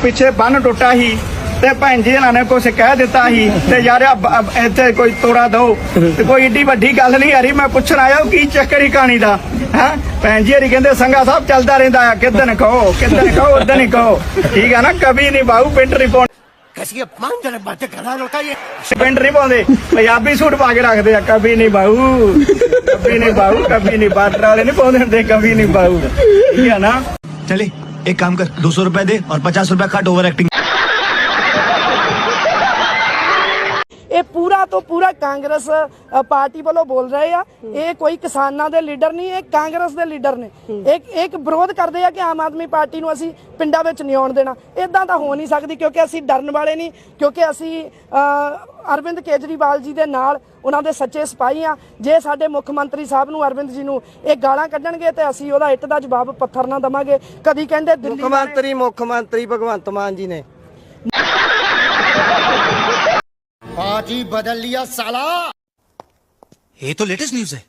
ਪਿੱਛੇ ਬੰਨ ਟੁੱਟਾ ਸੀ ਤੇ ਭੈਣ ਜੀ ਇਹਨਾਂ ਨੇ ਕੁਛ ਕਹਿ ਦਿੱਤਾ ਸੀ ਤੇ ਯਾਰ ਆ ਬ- ਅ- ਇੱਥੇ ਕੋਈ ਤੋੜਾ ਦੋ ਤੇ ਕੋਈ ਏਡੀ ਵੱਡੀ ਗੱਲ ਨਹੀਂ ਹਰੀ ਮੈਂ ਪੁੱਛਣ ਆਇਆ ਉਹ ਕੀ ਚੱਕਰ ਹੀ ਕਹਾਣੀ ਦਾ ਹੈ ਭੈਣ ਜੀ ਹਰੀ ਕਹਿੰਦੇ ਸੰਗਾ ਸਾਹਿਬ ਚੱਲਦਾ ਰਹਿੰਦਾ ਆ ਕਿਦਨ ਕਹੋ ਕਿਦਨ ਕਹੋ ਉਦਨ ਹੀ ਕਹੋ ਠੀਕ ਆ ਨਾ ਕਵੀ ਨਹੀਂ ਬਾਹੂ ਪਿੰਡ ਨਹੀਂ ਪਾਉਣ कैसी अपमानजनक बातें कर रहा लड़का ये ਪਿੰਡ ਨਹੀਂ ਪਾਉਂਦੇ ਪੰਜਾਬੀ ਸੂਟ ਪਾ ਕੇ ਰੱਖਦੇ ਆ ਕਵੀ ਨਹੀਂ ਬਾਹੂ ਕਵੀ ਨਹੀਂ ਬਾਹੂ ਕਵੀ ਨਹੀਂ ਬਾਰਡਰ ਵਾਲੇ ਨਹੀਂ ਪਾਉਂਦੇ ਹੁੰਦੇ ਕਵੀ ਨਹੀਂ ਬਾਹੂ ਠੀਕ ਆ ਨਾ चले एक काम कर दो सौ रुपए दे और पचास रुपए काट ओवर एक्टिंग ਪੂਰਾ ਤੋਂ ਪੂਰਾ ਕਾਂਗਰਸ ਪਾਰਟੀ ਵੱਲੋਂ ਬੋਲ ਰਹੇ ਆ। ਇਹ ਕੋਈ ਕਿਸਾਨਾਂ ਦੇ ਲੀਡਰ ਨਹੀਂ, ਇਹ ਕਾਂਗਰਸ ਦੇ ਲੀਡਰ ਨੇ। ਇੱਕ ਇੱਕ ਵਿਰੋਧ ਕਰਦੇ ਆ ਕਿ ਆਮ ਆਦਮੀ ਪਾਰਟੀ ਨੂੰ ਅਸੀਂ ਪਿੰਡਾਂ ਵਿੱਚ ਨਹੀਂ ਆਉਣ ਦੇਣਾ। ਇਦਾਂ ਤਾਂ ਹੋ ਨਹੀਂ ਸਕਦੀ ਕਿਉਂਕਿ ਅਸੀਂ ਡਰਨ ਵਾਲੇ ਨਹੀਂ, ਕਿਉਂਕਿ ਅਸੀਂ ਅਰਵਿੰਦ ਕੇਜਰੀਵਾਲ ਜੀ ਦੇ ਨਾਲ ਉਹਨਾਂ ਦੇ ਸੱਚੇ ਸਿਪਾਹੀ ਆ। ਜੇ ਸਾਡੇ ਮੁੱਖ ਮੰਤਰੀ ਸਾਹਿਬ ਨੂੰ ਅਰਵਿੰਦ ਜੀ ਨੂੰ ਇਹ ਗਾਲਾਂ ਕੱਢਣਗੇ ਤੇ ਅਸੀਂ ਉਹਦਾ ਇੱਟ ਦਾ ਜਵਾਬ ਪੱਥਰ ਨਾਲ ਦਵਾਂਗੇ। ਕਦੀ ਕਹਿੰਦੇ ਦਿੱਲੀ ਮੁੱਖ ਮੰਤਰੀ ਮੁੱਖ ਮੰਤਰੀ ਭਗਵੰਤ ਮਾਨ ਜੀ ਨੇ। पार्टी बदल लिया साला ये तो लेटेस्ट न्यूज है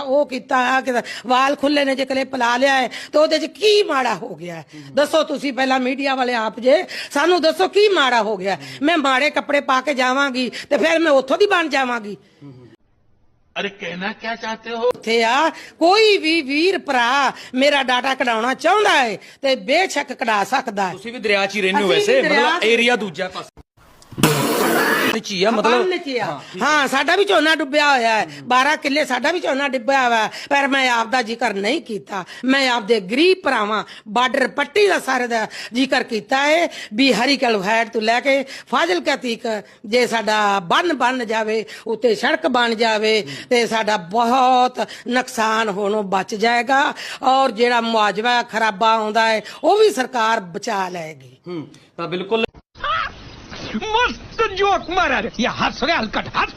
ਉਹ ਕੀਤਾ ਆ ਕਿ ਵਾਲ ਖੁੱਲੇ ਨੇ ਜੇ ਕਲਿੱਪ ਲਾ ਲਿਆ ਹੈ ਤੇ ਉਹਦੇ 'ਚ ਕੀ ਮਾੜਾ ਹੋ ਗਿਆ ਹੈ? ਦੱਸੋ ਤੁਸੀਂ ਪਹਿਲਾਂ ਮੀਡੀਆ ਵਾਲੇ ਆਪ ਜੇ ਸਾਨੂੰ ਦੱਸੋ ਕੀ ਮਾੜਾ ਹੋ ਗਿਆ ਹੈ? ਮੈਂ ਮਾੜੇ ਕੱਪੜੇ ਪਾ ਕੇ ਜਾਵਾਂਗੀ ਤੇ ਫਿਰ ਮੈਂ ਉੱਥੋਂ ਦੀ ਬਣ ਜਾਵਾਂਗੀ अरे कहना क्या चाहते हो ਉੱਥੇ ਆ ਕੋਈ ਵੀ ਵੀਰ ਭਰਾ ਮੇਰਾ ਡਾਟਾ ਕਢਾਉਣਾ ਚਾਹੁੰਦਾ ਹੈ ਤੇ ਬੇਸ਼ੱਕ ਕਢਾ ਸਕਦਾ ਹੈ ਤੁਸੀਂ ਵੀ ਦਰਿਆ 'ਚ ਹੀ ਰਹਿੰਦੇ ਹੋ ਅਸੀਂ ਵੈਸੇ ਵੀ ਦਰਿਆ ਮਤਲਬ 'ਚ- ਏਰੀਆ ਦੂਜਾ ਪਾਸੇ ਆ ਮਤਲਬ ਬੰਨ। ਹਾਂ। ਸਾਡਾ ਵੀ ਝੋਨਾ ਡੁੱਬਿਆ ਹੋਇਆ ਹੈ। 12 ਕਿੱਲੇ ਸਾਡਾ ਵੀ ਝੋਨਾ ਡੁੱਬਿਆ ਹੋਇਆ ਹੈ। ਪਰ ਮੈਂ ਆਪ ਦਾ ਜ਼ਿਕਰ ਨਹੀਂ ਕੀਤਾ। ਮੈਂ ਆਪਦੇ ਗਰੀਬ ਭਰਾਵਾਂ ਬਾਰਡਰ ਪੱਟੀ ਦਾ ਸਾਰੇ ਦਾ ਜ਼ਿਕਰ ਕੀਤਾ ਹੈ ਵੀ ਹਰੀ ਕਲਵੈਟ ਤੋਂ ਲੈ ਕੇ ਫਾਜ਼ਿਲਕਾ ਤੀਕ ਜੇ ਸਾਡਾ ਬੰਨ ਬਣ ਜਾਵੇ ਉੱਤੇ ਸੜਕ ਬਣ ਜਾਵੇ ਤੇ ਸਾਡਾ ਬਹੁਤ ਨੁਕਸਾਨ ਹੋਣੋਂ ਬਚ ਜਾਏਗਾ। ਔਰ ਜਿਹੜਾ ਮੁਆਵਜ਼ਾ ਖਰਾਬਾ ਆਉਂਦਾ ਹੈ ਉਹ ਵੀ ਸਰਕਾਰ ਬਚਾ ਲਏਗੀ। ਹੂੰ ਤਾਂ ਬਿਲਕੁਲ મસ્ત જોક મારા યા હસ રે હલકટ હસ